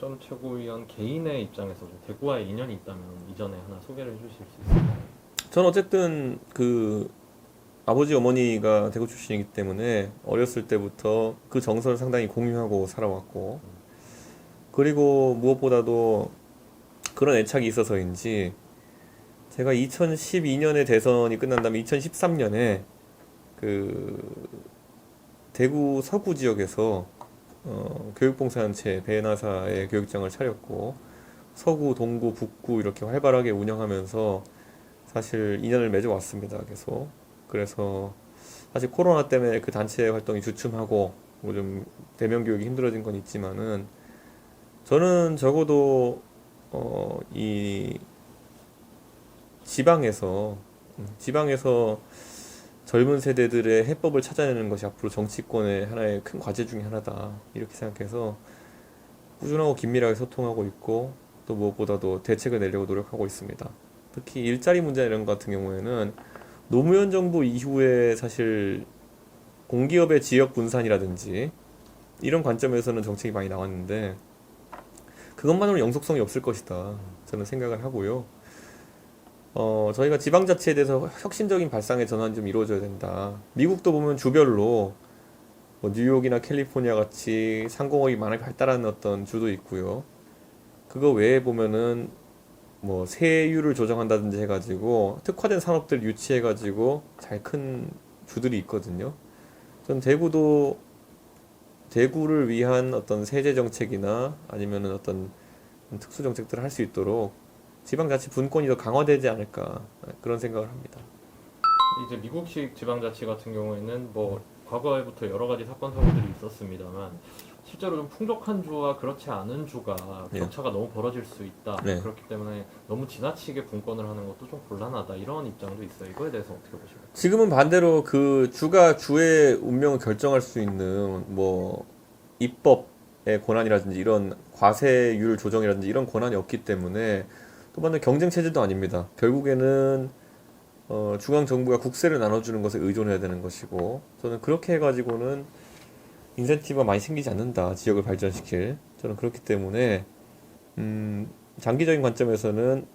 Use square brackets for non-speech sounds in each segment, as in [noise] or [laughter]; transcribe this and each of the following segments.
전 최고위원 개인의 입장에서 좀 대구와의 인연이 있다면 이전에 하나 소개를 해주실 수 있을까요? 전 어쨌든 그 아버지 어머니가 대구 출신이기 때문에 어렸을 때부터 그 정서를 상당히 공유하고 살아왔고 그리고 무엇보다도 그런 애착이 있어서인지 제가 2012년에 대선이 끝난 다음에 2013년에 그 대구 서구 지역에서 어, 교육봉사단체 배나사의 교육장을 차렸고 서구, 동구, 북구 이렇게 활발하게 운영하면서 사실 인연을 맺어왔습니다. 계속. 그래서 사실 코로나 때문에 그 단체 활동이 주춤하고 뭐 좀 대면 교육이 힘들어진 건 있지만은 저는 적어도 어, 이 지방에서 음, 지방에서 젊은 세대들의 해법을 찾아내는 것이 앞으로 정치권의 하나의 큰 과제 중에 하나다 이렇게 생각해서 꾸준하고 긴밀하게 소통하고 있고 또 무엇보다도 대책을 내려고 노력하고 있습니다. 특히 일자리 문제 이런 것 같은 경우에는 노무현 정부 이후에 사실 공기업의 지역 분산이라든지 이런 관점에서는 정책이 많이 나왔는데 그것만으로 영속성이 없을 것이다 저는 생각을 하고요. 어, 저희가 지방자치에 대해서 혁신적인 발상의 전환이 좀 이루어져야 된다. 미국도 보면 주별로 뭐 뉴욕이나 캘리포니아 같이 상공업이 많이 발달한 어떤 주도 있고요. 그거 외에 보면은 뭐 세율을 조정한다든지 해가지고 특화된 산업들 유치해가지고 잘 큰 주들이 있거든요. 전 대구도 대구를 위한 어떤 세제 정책이나 아니면은 어떤 특수 정책들을 할 수 있도록 지방자치 분권이 더 강화되지 않을까 그런 생각을 합니다. 이제 미국식 지방자치 같은 경우에는 뭐 과거에부터 여러 가지 사건 사고들이 있었습니다만 실제로 좀 풍족한 주와 그렇지 않은 주가 네. 격차가 너무 벌어질 수 있다. 네. 그렇기 때문에 너무 지나치게 분권을 하는 것도 좀 곤란하다 이런 입장도 있어요. 이거에 대해서 어떻게 보십니까? 지금은 반대로 그 주가 주의 운명을 결정할 수 있는 뭐 입법의 권한이라든지 이런 과세율 조정이라든지 이런 권한이 없기 때문에 또 반대 경쟁 체제도 아닙니다. 결국에는 어, 중앙 정부가 국세를 나눠주는 것에 의존해야 되는 것이고 저는 그렇게 해가지고는 인센티브가 많이 생기지 않는다 지역을 발전시킬 저는 그렇기 때문에 음, 장기적인 관점에서는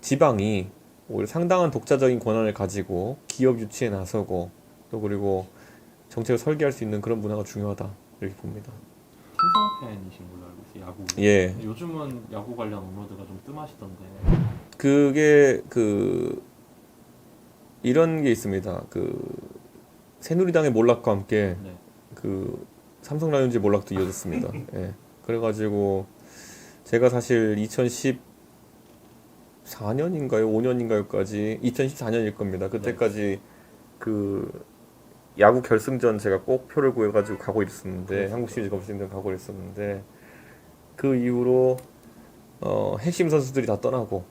지방이 오히려 상당한 독자적인 권한을 가지고 기업 유치에 나서고 또 그리고 정책을 설계할 수 있는 그런 문화가 중요하다 이렇게 봅니다. 삼성 팬이신 걸로 알고 있어요. 야구. 예, 요즘은 야구 관련 업로드가 좀 뜸하시던데. 그게 그 이런 게 있습니다. 그 새누리당의 몰락과 함께 네. 그 삼성 라이온즈 몰락도 이어졌습니다. [laughs] 예. 그래가지고 제가 사실 2014년인가요, 5년인가요까지 2014년일 겁니다. 그때까지 그 야구 결승전 제가 꼭 표를 구해가지고 가고 있었는데 한국 시리즈 검증전 가고 있었는데 그 이후로 어, 핵심 선수들이 다 떠나고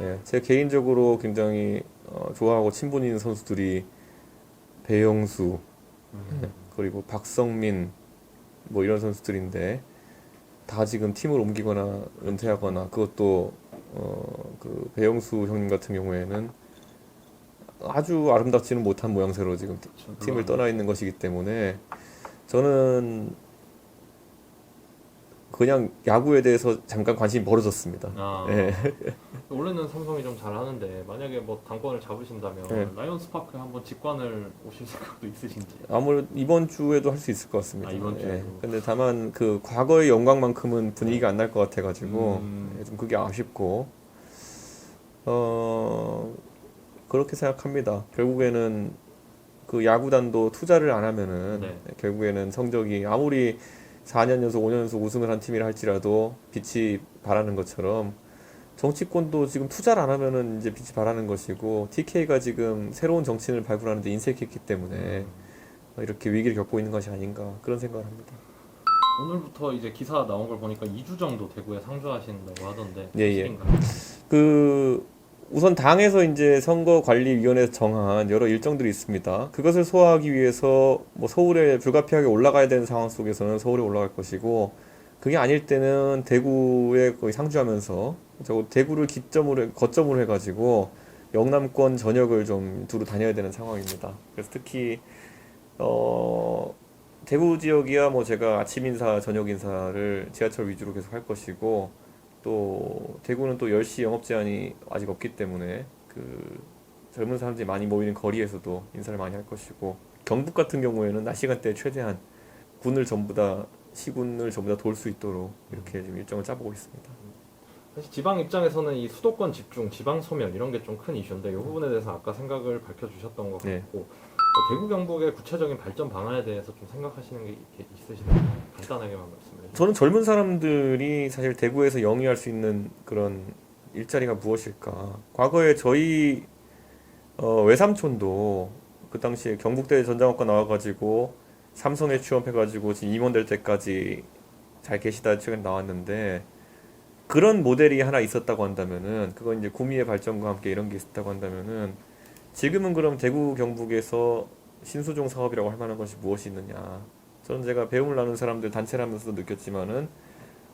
예, 제 개인적으로 굉장히 어, 좋아하고 친분 있는 선수들이 배영수 예, 그리고 박성민 뭐 이런 선수들인데 다 지금 팀을 옮기거나 은퇴하거나 그것도 어, 그 배영수 형님 같은 경우에는 아주 아름답지는 못한 모양새로 지금 티- 저 팀을 떠나 있는 것이기 때문에 저는 그냥 야구에 대해서 잠깐 관심이 벌어졌습니다. 아, 예. [laughs] 원래는 삼성이 좀 잘하는데 만약에 뭐 당권을 잡으신다면 네. 라이온스 파크에 한번 직관을 오실 생각도 있으신지. 아무래도 이번 주에도 할 수 있을 것 같습니다. 아, 이번 주에도. 예. 근데 다만 그 과거의 영광만큼은 분위기가 안 날 것 같아가지고 음. 예, 좀 그게 아쉽고 어 그렇게 생각합니다. 결국에는 그 야구단도 투자를 안 하면은 네. 결국에는 성적이 아무리 4년 연속, 5년 연속 우승을 한 팀이라 할지라도 빛이 바라는 것처럼 정치권도 지금 투자를 안 하면은 이제 빛이 바라는 것이고 TK가 지금 새로운 정치인을 발굴하는데 인색했기 때문에 음. 이렇게 위기를 겪고 있는 것이 아닌가 그런 생각을 합니다. 오늘부터 이제 기사 나온 걸 보니까 2주 정도 대구에 상주하신다고 하던데. 예, 예. 그 우선 당에서 이제 선거관리위원회에서 정한 여러 일정들이 있습니다. 그것을 소화하기 위해서 뭐 서울에 불가피하게 올라가야 되는 상황 속에서는 서울에 올라갈 것이고 그게 아닐 때는 대구에 거의 상주하면서 저 대구를 기점으로 해- 거점으로 해가지고 영남권 전역을 좀 두루 다녀야 되는 상황입니다. 그래서 특히 어 대구 지역이야 뭐 제가 아침 인사, 저녁 인사를 지하철 위주로 계속 할 것이고 또 대구는 또 10시 영업 제한이 아직 없기 때문에 그 젊은 사람들이 많이 모이는 거리에서도 인사를 많이 할 것이고 경북 같은 경우에는 낮 시간대에 최대한 군을 전부 다 시군을 전부 다 돌 수 있도록 이렇게 지금 일정을 짜보고 있습니다. 사실 지방 입장에서는 이 수도권 집중, 지방 소멸 이런 게 좀 큰 이슈인데 이 부분에 대해서 아까 생각을 밝혀주셨던 것 네. 같고 어, 대구 경북의 구체적인 발전 방안에 대해서 좀 생각하시는 게 있으시나요? 간단하게만 주세요. 저는 젊은 사람들이 사실 대구에서 영위할 수 있는 그런 일자리가 무엇일까? 과거에 저희 어, 외삼촌도 그 당시에 경북대 전장학과 나와가지고 삼성에 취업해가지고 지금 임원 될 때까지 잘 계시다 최근 나왔는데 그런 모델이 하나 있었다고 한다면은 그건 이제 구미의 발전과 함께 이런 게 있었다고 한다면은 지금은 그럼 대구 경북에서 신수종 사업이라고 할 만한 것이 무엇이 있느냐? 저는 제가 배움을 나눈 사람들 단체를 하면서도 느꼈지만은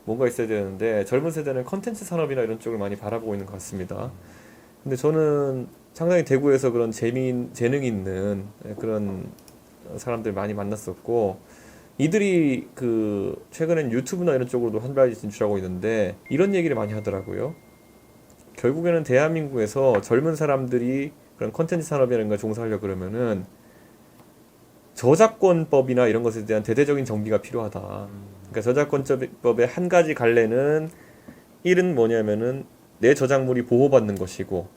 뭔가 있어야 되는데 젊은 세대는 컨텐츠 산업이나 이런 쪽을 많이 바라보고 있는 것 같습니다. 근데 저는 상당히 대구에서 그런 재미 재능 있는 그런 사람들 많이 만났었고 이들이 그 최근엔 유튜브나 이런 쪽으로도 한 발이 진출하고 있는데 이런 얘기를 많이 하더라고요. 결국에는 대한민국에서 젊은 사람들이 그런 컨텐츠 산업이라든가 종사하려 그러면은 저작권법이나 이런 것에 대한 대대적인 정비가 필요하다. 그러니까 저작권법의 한 가지 갈래는 1은 뭐냐면은 내 저작물이 보호받는 것이고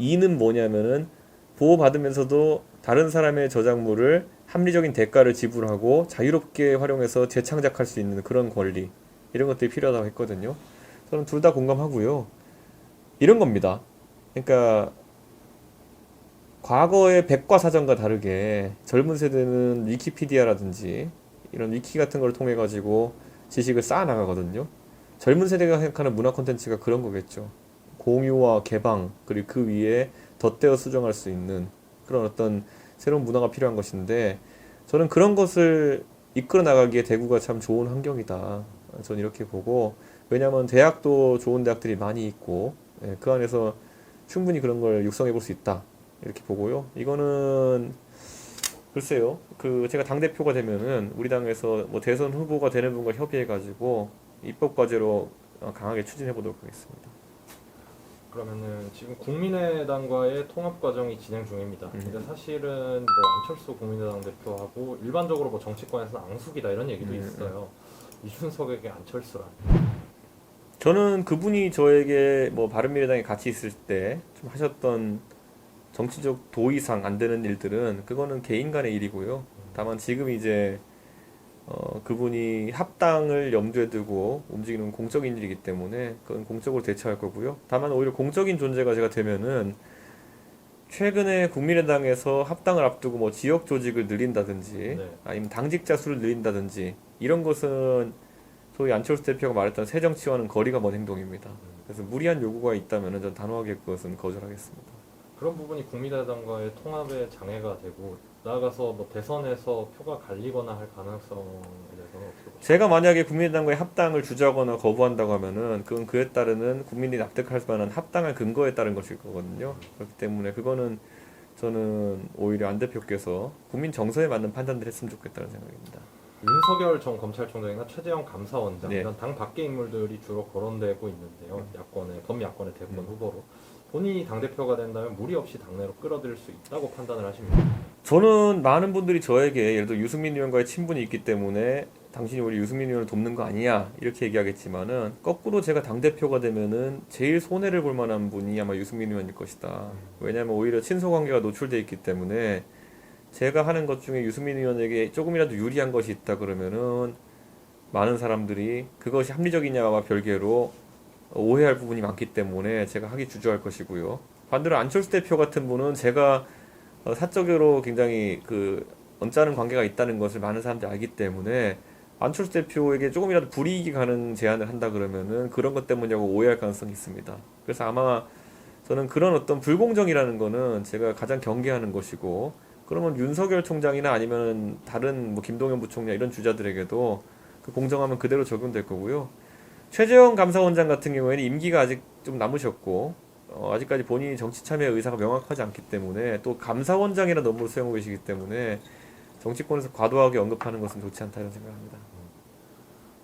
2는 뭐냐면은 보호받으면서도 다른 사람의 저작물을 합리적인 대가를 지불하고 자유롭게 활용해서 재창작할 수 있는 그런 권리 이런 것들이 필요하다고 했거든요. 저는 둘 다 공감하고요. 이런 겁니다. 그러니까 과거의 백과사전과 다르게 젊은 세대는 위키피디아라든지 이런 위키 같은 걸 통해 가지고 지식을 쌓아 나가거든요. 젊은 세대가 생각하는 문화 콘텐츠가 그런 거겠죠. 공유와 개방 그리고 그 위에 덧대어 수정할 수 있는 그런 어떤 새로운 문화가 필요한 것인데 저는 그런 것을 이끌어 나가기에 대구가 참 좋은 환경이다. 저는 이렇게 보고 왜냐하면 대학도 좋은 대학들이 많이 있고 예, 그 안에서 충분히 그런 걸 육성해 볼 수 있다. 이렇게 보고요. 이거는 글쎄요. 그 제가 당 대표가 되면은 우리 당에서 뭐 대선 후보가 되는 분과 협의해 가지고 입법 과제로 어, 강하게 추진해 보도록 하겠습니다. 그러면은 지금 국민의당과의 통합 과정이 진행 중입니다. 음. 근데 사실은 뭐 안철수 국민의당 대표하고 일반적으로 뭐 정치권에서는 앙숙이다 이런 얘기도 음, 있어요. 이준석에게 안철수란. 저는 그분이 저에게 뭐 바른미래당에 같이 있을 때 좀 하셨던 정치적 도의상 안 되는 일들은 그거는 개인 간의 일이고요. 다만 지금 이제 어 그분이 합당을 염두에 두고 움직이는 공적인 일이기 때문에 그건 공적으로 대처할 거고요. 다만 오히려 공적인 존재가 제가 되면은 최근에 국민의당에서 합당을 앞두고 뭐 지역 조직을 늘린다든지 네. 아니면 당직자 수를 늘린다든지 이런 것은 소위 안철수 대표가 말했던 새 정치와는 거리가 먼 행동입니다. 그래서 무리한 요구가 있다면 전 단호하게 그것은 거절하겠습니다. 그런 부분이 국민의당과의 통합에 장애가 되고 나아가서 뭐 대선에서 표가 갈리거나 할 가능성에 대해서는 어떻게? 제가 만약에 국민의당과의 합당을 주저하거나 거부한다고 하면은 그건 그에 따르는 국민이 납득할 만한 합당한 근거에 따른 것일 거거든요. 그렇기 때문에 그거는 저는 오히려 안 대표께서 국민 정서에 맞는 판단을 했으면 좋겠다는 생각입니다. 윤석열 전 검찰총장이나 최재형 감사원장 네. 이런 당 밖의 인물들이 주로 거론되고 있는데요. 야권의 범야권의 대권 음. 후보로 본인이 당 대표가 된다면 무리 없이 당내로 끌어들일 수 있다고 판단을 하십니다. 저는 많은 분들이 저에게 예를 들어 유승민 의원과의 친분이 있기 때문에 당신이 우리 유승민 의원을 돕는 거 아니야 이렇게 얘기하겠지만은 거꾸로 제가 당 대표가 되면은 제일 손해를 볼 만한 분이 아마 유승민 의원일 것이다. 왜냐하면 오히려 친소 관계가 노출돼 있기 때문에 제가 하는 것 중에 유승민 의원에게 조금이라도 유리한 것이 있다 그러면은 많은 사람들이 그것이 합리적이냐와 별개로 오해할 부분이 많기 때문에 제가 하기 주저할 것이고요. 반대로 안철수 대표 같은 분은 제가 어, 사적으로 굉장히 그 언짢은 관계가 있다는 것을 많은 사람들이 알기 때문에 안철수 대표에게 조금이라도 불이익이 가는 제안을 한다 그러면은 그런 것 때문이라고 오해할 가능성이 있습니다. 그래서 아마 저는 그런 어떤 불공정이라는 거는 제가 가장 경계하는 것이고 그러면 윤석열 총장이나 아니면 다른 뭐 김동연 부총리 이런 주자들에게도 그 공정하면 그대로 적용될 거고요. 최재형 감사원장 같은 경우에는 임기가 아직 좀 남으셨고 어, 아직까지 본인이 정치 참여 의사가 명확하지 않기 때문에 또 감사원장이라는 업무를 수행하고 계시기 때문에 정치권에서 과도하게 언급하는 것은 좋지 않다 이런 생각합니다.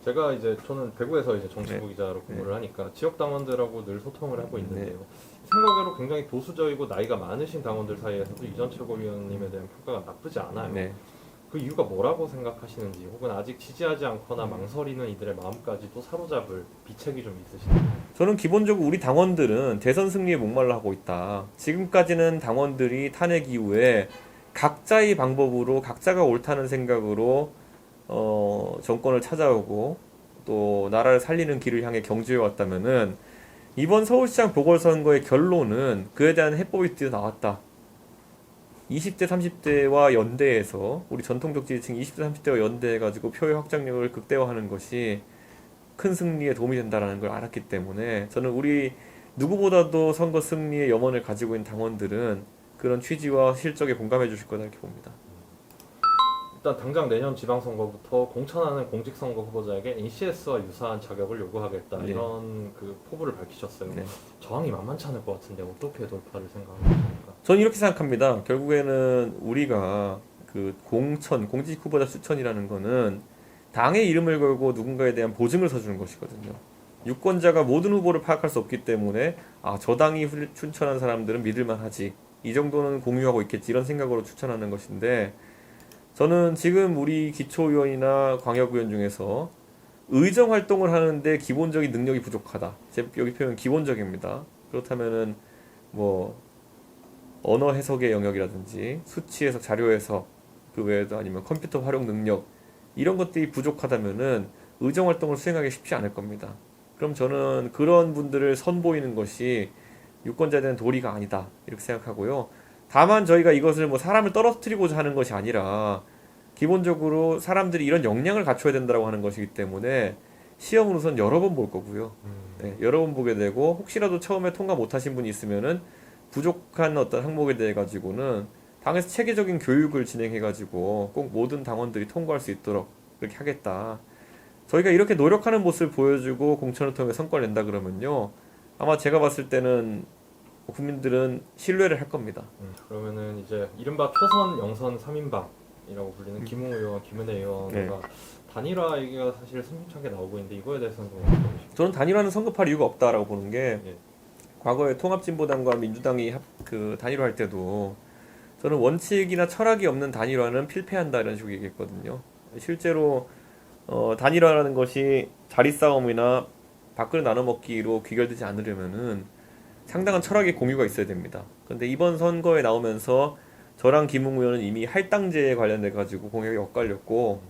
제가 이제 저는 대구에서 이제 정치부 기자로 근무를 네. 하니까 지역 당원들하고 늘 소통을 하고 네. 있는데요. 생각외로 굉장히 보수적이고 나이가 많으신 당원들 사이에서도 이전 최고위원님에 대한 평가가 나쁘지 않아요. 네. 그 이유가 뭐라고 생각하시는지 혹은 아직 지지하지 음. 않거나 망설이는 이들의 마음까지 또 사로잡을 비책이 좀 있으신가요? 저는 기본적으로 우리 당원들은 대선 승리에 목말라 하고 있다. 지금까지는 당원들이 탄핵 이후에 각자의 방법으로 각자가 옳다는 생각으로 어, 정권을 찾아오고 또 나라를 살리는 길을 향해 경주해 왔다면은 이번 서울시장 보궐선거의 결론은 그에 대한 해법이 뛰어 나왔다. 20대, 30대와 연대해서 우리 전통적 지지층 20대, 30대와 연대해가지고 표의 확장력을 극대화하는 것이 큰 승리에 도움이 된다라는 걸 알았기 때문에 저는 우리 누구보다도 선거 승리의 염원을 가지고 있는 당원들은 그런 취지와 실적에 공감해 주실 거다 이렇게 봅니다. 일단 당장 내년 지방선거부터 공천하는 공직선거 후보자에게 NCS와 유사한 자격을 요구하겠다 네. 이런 그 포부를 밝히셨어요. 네. 저항이 만만치 않을 것 같은데 어떻게 돌파를 생각하십니까? 저는 이렇게 생각합니다. 결국에는 우리가 그 공천, 공직 후보자 추천이라는 거는 당의 이름을 걸고 누군가에 대한 보증을 서주는 것이거든요. 유권자가 모든 후보를 파악할 수 없기 때문에 아, 저 당이 훌- 추천한 사람들은 믿을만 하지. 이 정도는 공유하고 있겠지. 이런 생각으로 추천하는 것인데 저는 지금 우리 기초의원이나 광역의원 중에서 의정 활동을 하는데 기본적인 능력이 부족하다. 제 여기 표현 기본적입니다. 그렇다면은 뭐 언어 해석의 영역이라든지 수치 해석, 자료 해석 그 외에도 아니면 컴퓨터 활용 능력 이런 것들이 부족하다면은 의정 활동을 수행하기 쉽지 않을 겁니다. 그럼 저는 그런 분들을 선보이는 것이 유권자에 대한 도리가 아니다 이렇게 생각하고요. 다만 저희가 이것을 뭐 사람을 떨어뜨리고자 하는 것이 아니라 기본적으로 사람들이 이런 역량을 갖춰야 된다고 하는 것이기 때문에 시험을 우선 여러 번 볼 거고요. 네, 여러 번 보게 되고 혹시라도 처음에 통과 못하신 분이 있으면은 부족한 어떤 항목에 대해 가지고는 당에서 체계적인 교육을 진행해 가지고 꼭 모든 당원들이 통과할 수 있도록 그렇게 하겠다. 저희가 이렇게 노력하는 모습을 보여주고 공천을 통해 성과를 낸다 그러면요 아마 제가 봤을 때는 국민들은 신뢰를 할 겁니다. 음, 그러면은 이제 이른바 초선 영선 3인방이라고 불리는 음. 김웅 의원, 김은혜 의원과 네. 단일화 얘기가 사실 승심차게 나오고 있는데 이거에 대해서는 어떻게 보십니까? 저는 단일화는 성급할 이유가 없다라고 보는 게 예. 과거에 통합진보당과 민주당이 합, 그 단일화할 때도 저는 원칙이나 철학이 없는 단일화는 필패한다 이런 식으로 얘기했거든요. 실제로 어, 단일화라는 것이 자리 싸움이나 밥그릇 나눠 먹기로 귀결되지 않으려면은 상당한 철학의 공유가 있어야 됩니다. 근데 이번 선거에 나오면서 저랑 김웅 의원은 이미 할당제에 관련돼 가지고 공약이 엇갈렸고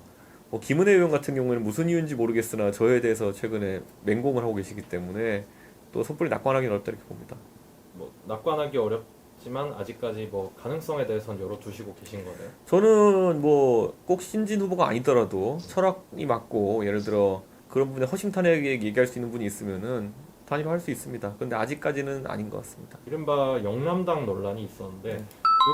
뭐 김은혜 의원 같은 경우에는 무슨 이유인지 모르겠으나 저에 대해서 최근에 맹공을 하고 계시기 때문에 또 섣불리 낙관하기는 어렵다 이렇게 봅니다. 뭐 낙관하기 어렵지만 아직까지 뭐 가능성에 대해서는 열어두시고 계신 거네요. 저는 뭐 꼭 신진 후보가 아니더라도 철학이 맞고 예를 들어 그런 분의 허심탄회하게 얘기할 수 있는 분이 있으면은 단일화 할수 있습니다. 근데 아직까지는 아닌 것 같습니다. 이른바 영남당 논란이 있었는데 네.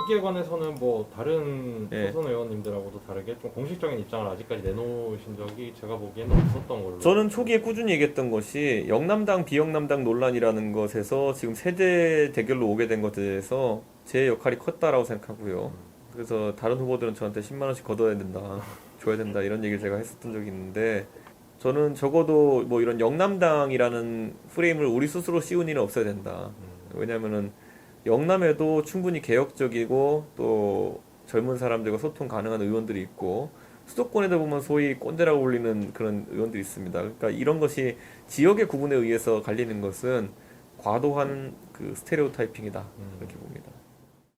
여기에 관해서는 뭐 다른 네. 초선 의원님들하고도 다르게 좀 공식적인 입장을 아직까지 내놓으신 적이 제가 보기에는 없었던 걸로. 저는 초기에 꾸준히 얘기했던 것이 영남당 비영남당 논란이라는 것에서 지금 세대 대결로 오게 된 것에 대해서 제 역할이 컸다라고 생각하고요. 그래서 다른 후보들은 저한테 10만 원씩 걷어야 된다, 줘야 된다 이런 얘기를 제가 했었던 적이 있는데 저는 적어도 뭐 이런 영남당이라는 프레임을 우리 스스로 씌운 일은 없어야 된다. 음, 왜냐면은 영남에도 충분히 개혁적이고 또 젊은 사람들과 소통 가능한 의원들이 있고 수도권에도 보면 소위 꼰대라고 불리는 그런 의원들이 있습니다. 그러니까 이런 것이 지역의 구분에 의해서 갈리는 것은 과도한 그 스테레오타이핑이다 음. 이렇게 봅니다.